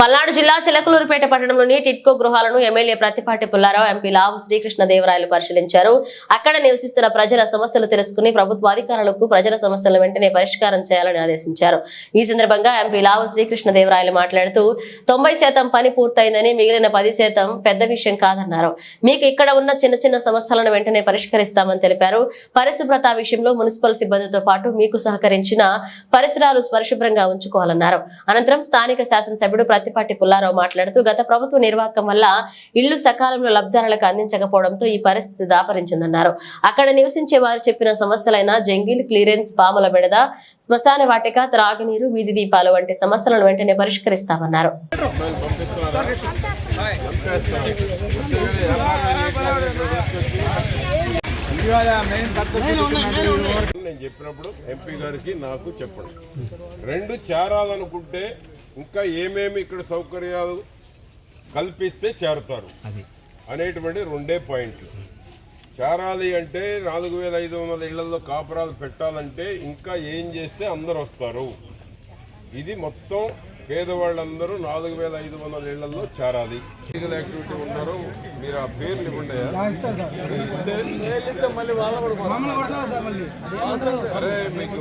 పల్నాడు జిల్లా చిలకలూరుపేట పట్టణంలోని టిట్కో గృహాలను ఎమ్మెల్యే ప్రతిపాటి పుల్లారావు ఎంపీ లావు శ్రీకృష్ణదేవరాయలు పరిశీలించారు. అక్కడ నివసిస్తున్న ప్రజల సమస్యలు తెలుసుకుని ప్రభుత్వ అధికారులకు ప్రజల సమస్యలను వెంటనే పరిష్కారం చేయాలని ఆదేశించారు. ఈ సందర్భంగా ఎంపీ లావు శ్రీకృష్ణదేవరాయలు మాట్లాడుతూ తొంభై శాతం పని పూర్తయిందని మిగిలిన పది శాతం పెద్ద విషయం కాదన్నారు. మీకు ఇక్కడ ఉన్న చిన్న చిన్న సమస్యలను వెంటనే పరిష్కరిస్తామని తెలిపారు. పరిశుభ్రత విషయంలో మున్సిపల్ సిబ్బందితో పాటు మీకు సహకరించిన పరిసరాలు పరిశుభ్రంగా ఉంచుకోవాలన్నారు. అనంతరం స్థానిక శాసనసభ్యుడు ప్రతిపాటి పుల్లారావు మాట్లాడుతూ గత ప్రభుత్వ నిర్వాహకం వల్ల ఇళ్ళు సకాలంలో లబ్ధారులకు అందించకపోవడంతో ఈ పరిస్థితి దాపరించిందన్నారు. అక్కడ నివసించే వారు చెప్పిన సమస్యలైన జంగిల్ క్లియరెన్స్ పాముల బెడద శ్మశాన వాటిక త్రాగునీరు వీధి దీపాలు వంటి సమస్యలను వెంటనే పరిష్కరిస్తామన్నారు. నేను చెప్పినప్పుడు ఎంపీ గారికి నాకు చెప్పడం. రెండు చేరాలనుకుంటే ఇంకా ఏమేమి ఇక్కడ సౌకర్యాలు కల్పిస్తే చేరుతారు? అనేటువంటి రెండే పాయింట్లు. చేరాలి అంటే నాలుగు వేల ఐదు వందల ఇళ్ళలో కాపురాలు పెట్టాలంటే ఇంకా ఏం చేస్తే అందరు వస్తారు ఇది మొత్తం పేదవాళ్ళందరూ నాలుగు వేల ఐదు వందల ఇళ్ళలో చేరాలి. ఫిజికల్ యాక్టివిటీ ఉన్నారో మీరు ఆ పేర్లు ఇవ్వండి అరే మీకు?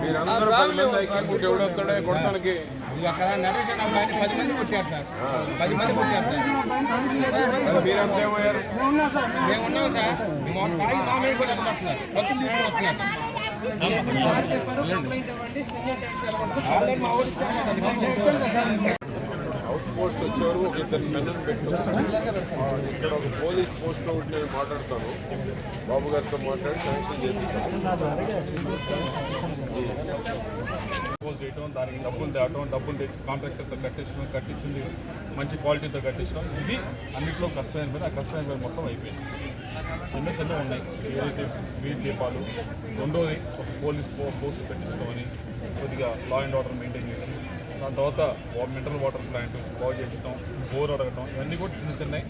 మీరందరూ పది మంది ఎవడొస్తాడే కొట్టడానికి అక్కడ నరేష్ అన్న అబ్బాయిని పది మంది కొట్టారు సార్. పది మంది కొట్టారు సార్. మేము ఉన్నాం సార్. తాగి మా మీద కూడా కొట్టున్నారు కొత్త తీసుకుని వస్తున్నారు. అవుట్ పోస్ట్ వచ్చారు ఒక ఇద్దరు మెన్నలు పెట్టారు ఇక్కడ ఒక పోలీస్ పోస్ట్ ఒకటి నేను మాట్లాడతాను బాబు గారితో మాట్లాడి శాంక్షన్ చేపిస్తాను చేయటం దానికి డబ్బులు తేవటం డబ్బులు తెచ్చి కాంట్రాక్టర్తో కట్టించడం కట్టించింది మంచి క్వాలిటీతో కట్టించడం. ఇది అన్నింటిలో కష్టమైన పని ఆ కష్టమైన పని మొత్తం అయిపోయింది. చిన్న చిన్న ఉన్నాయి. ఏదైతే వీధి దీపాలు రెండోది ఒక పోలీస్ పోస్ట్ పెట్టించడం అని కొద్దిగా లా అండ్ ఆర్డర్ మెయింటైన్ చేయడం. దాని తర్వాత మినరల్ వాటర్ ప్లాంట్ బాగు చేయించడం బోర్ అడగటం ఇవన్నీ కూడా చిన్న చిన్నవి.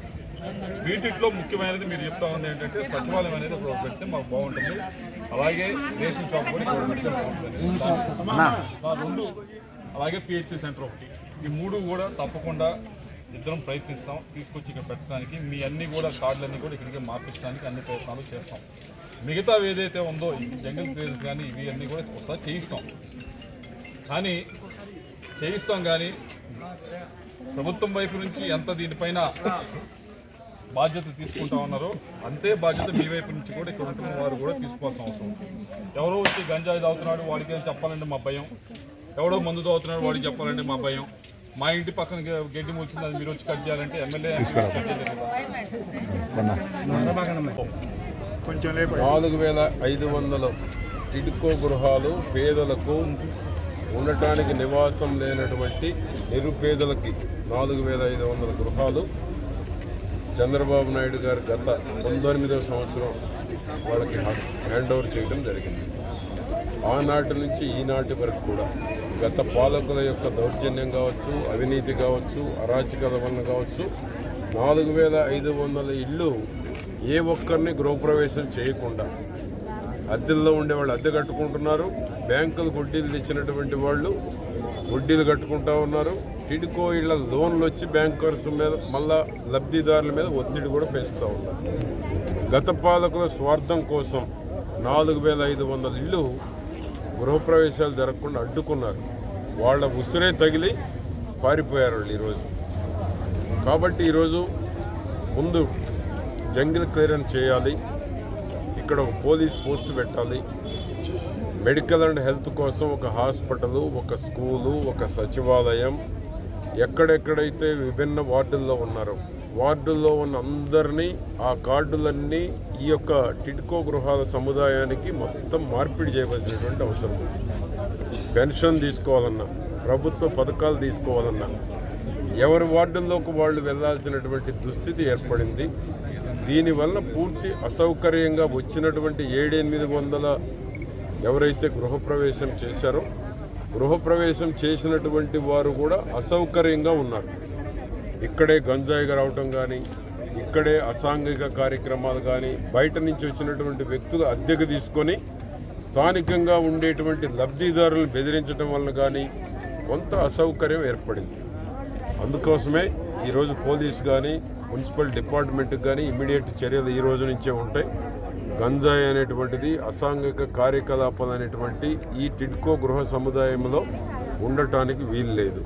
వీటిలో ముఖ్యమైనది మీరు చెప్తా ఉంది ఏంటంటే సచివాలయం అనేది ఒక పెడితే మాకు బాగుంటుంది. అలాగే రేషన్ షాప్ కూడా బాగుంటుంది. రెండు అలాగే పిహెచ్సి సెంటర్ ఒకటి. ఈ మూడు కూడా తప్పకుండా ఇద్దరం ప్రయత్నిస్తాం. తీసుకొచ్చి ఇక్కడ పెట్టడానికి. మీ అన్ని కూడా కార్డులన్నీ కూడా ఇక్కడికి మార్పించడానికి అన్ని ప్రయత్నాలు చేస్తాం. మిగతా ఏదైతే ఉందో జంగల్ క్లియరెన్స్ కానీ ఇవి అన్నీ కూడా ఒకసారి చేయిస్తాం. కానీ చేయిస్తాం కానీ ప్రభుత్వం వైపు నుంచి ఎంత దీనిపైన బాధ్యత తీసుకుంటా ఉన్నారో. అంతే బాధ్యత మీ వైపు నుంచి కూడా ఇక్కడ ఉంటున్న వారు కూడా తీసుకోవాల్సిన అవసరం. ఉంది. ఎవరో వచ్చి గంజాయి తాగుతున్నాడు వాడికి ఏం చెప్పాలంటే మా భయం. ఎవడో మందు తాగుతున్నాడు వాడికి చెప్పాలంటే మా భయం. మా ఇంటి పక్కన గడ్డి మూల్చింది అది మీరు వచ్చి కట్ చేయాలంటే ఎమ్మెల్యే కదా. నాలుగు వేల ఐదు వందల టిడ్కో గృహాలు పేదలకు ఉండటానికి నివాసం లేనటువంటి నిరుపేదలకి నాలుగు వేల ఐదు వందల గృహాలు చంద్రబాబు నాయుడు గారు గత పంతొమ్మిదవ సంవత్సరం వాళ్ళకి హ్యాండ్ ఓవర్ చేయడం జరిగింది. ఆనాటి నుంచి ఈనాటి వరకు కూడా గత పాలకుల యొక్క దౌర్జన్యం కావచ్చు అవినీతి కావచ్చు అరాచకత వలన కావచ్చు నాలుగు వేల ఐదు వందల ఇళ్ళు ఏ ఒక్కరిని గృహప్రవేశం చేయకుండా అద్దెల్లో ఉండే వాళ్ళు అద్దె కట్టుకుంటున్నారు బ్యాంకులు వడ్డీలు తెచ్చినటువంటి వాళ్ళు వడ్డీలు కట్టుకుంటా ఉన్నారు. టిడ్కో ఇళ్ళ లోన్లు వచ్చి బ్యాంకర్స్ మీద మళ్ళా లబ్ధిదారుల మీద ఒత్తిడి కూడా పెంచుతూ ఉన్నారు. గత పాలకుల స్వార్థం కోసం నాలుగు వేల ఐదు వందల ఇళ్ళు గృహప్రవేశాలు జరగకుండా అడ్డుకున్నారు. వాళ్ళ ఉసిరే తగిలి పారిపోయారు వాళ్ళు ఈరోజు. కాబట్టి ఈరోజు ముందు జంగిల్ క్లియరెన్స్ చేయాలి. ఇక్కడ ఒక పోలీస్ పోస్ట్ పెట్టాలి. మెడికల్ అండ్ హెల్త్ కోసం ఒక హాస్పిటల్ ఒక స్కూలు ఒక సచివాలయం ఎక్కడెక్కడైతే విభిన్న వార్డుల్లో ఉన్నారో వార్డుల్లో ఉన్న అందరినీ ఆ కార్డులన్నీ ఈ యొక్క టిడ్కో గృహాల సముదాయానికి మొత్తం మార్పిడి చేయవలసినటువంటి అవసరం పెన్షన్ తీసుకోవాలన్నా ప్రభుత్వ పథకాలు తీసుకోవాలన్నా ఎవరి వార్డుల్లోకి వాళ్ళు వెళ్ళాల్సినటువంటి దుస్థితి ఏర్పడింది. దీనివల్ల పూర్తి అసౌకర్యంగా వచ్చినటువంటి ఏడెనిమిది వందల ఎవరైతే గృహప్రవేశం చేశారో గృహప్రవేశం చేసినటువంటి వారు కూడా అసౌకర్యంగా ఉన్నారు. ఇక్కడే గంజాయిగా రావటం కానీ ఇక్కడే అసాంఘిక కార్యక్రమాలు కానీ బయట నుంచి వచ్చినటువంటి వ్యక్తులు అద్దెకు తీసుకొని స్థానికంగా ఉండేటువంటి లబ్ధిదారులను బెదిరించడం వలన కానీ కొంత అసౌకర్యం ఏర్పడింది. అందుకోసమే ఈరోజు పోలీస్ కానీ మున్సిపల్ డిపార్ట్మెంట్కి కానీ ఇమీడియట్ చర్యలు ఈ రోజు నుంచే ఉంటాయి. గంజాయి అనేటువంటిది అసాంఘిక కార్యకలాపాలు అనేటువంటి ఈ టిడ్కో గృహ సముదాయంలో ఉండటానికి వీలు లేదు.